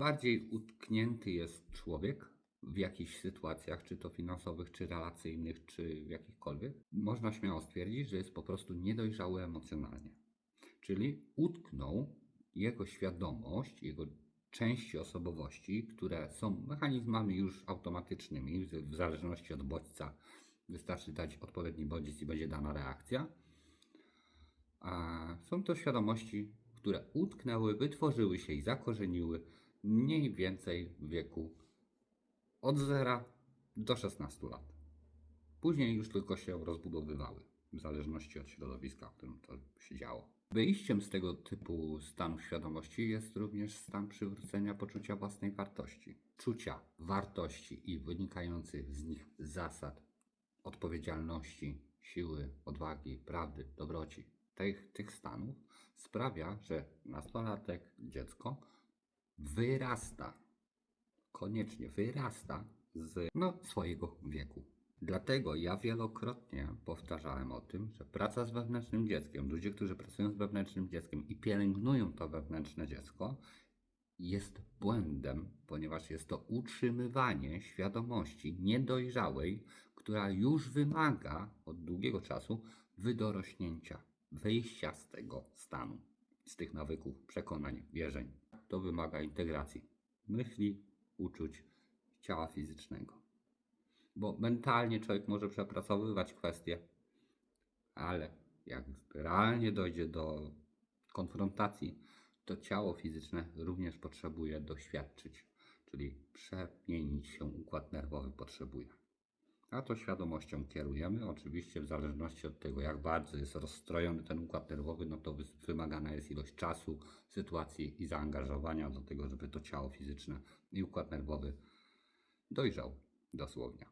Bardziej utknięty jest człowiek w jakichś sytuacjach, czy to finansowych, czy relacyjnych, czy w jakichkolwiek. Można śmiało stwierdzić, że jest po prostu niedojrzały emocjonalnie. Czyli utknął jego świadomość, jego części osobowości, które są mechanizmami już automatycznymi, w zależności od bodźca. Wystarczy dać odpowiedni bodziec i będzie dana reakcja. A są to świadomości, które utknęły, wytworzyły się i zakorzeniły mniej więcej w wieku od 0 do 16 lat. Później już tylko się rozbudowywały, w zależności od środowiska, w którym to się działo. Wyjściem z tego typu stanu świadomości jest również stan przywrócenia poczucia własnej wartości, czucia wartości i wynikających z nich zasad, odpowiedzialności, siły, odwagi, prawdy, dobroci. Tych, tych stanów sprawia, że nastolatek, dziecko wyrasta, koniecznie wyrasta z no, swojego wieku. Dlatego ja wielokrotnie powtarzałem o tym, że praca z wewnętrznym dzieckiem, ludzie, którzy pracują z wewnętrznym dzieckiem i pielęgnują to wewnętrzne dziecko, jest błędem, ponieważ jest to utrzymywanie świadomości niedojrzałej, która już wymaga od długiego czasu wydorośnięcia, wyjścia z tego stanu, z tych nawyków, przekonań, wierzeń. To wymaga integracji myśli, uczuć, ciała fizycznego. Bo mentalnie człowiek może przepracowywać kwestie, ale jak realnie dojdzie do konfrontacji, to ciało fizyczne również potrzebuje doświadczyć, czyli przemienić się układ nerwowy potrzebuje. A to świadomością kierujemy. Oczywiście w zależności od tego, jak bardzo jest rozstrojony ten układ nerwowy, no to wy- wymagana jest ilość czasu, sytuacji i zaangażowania do tego, żeby to ciało fizyczne i układ nerwowy dojrzał dosłownie.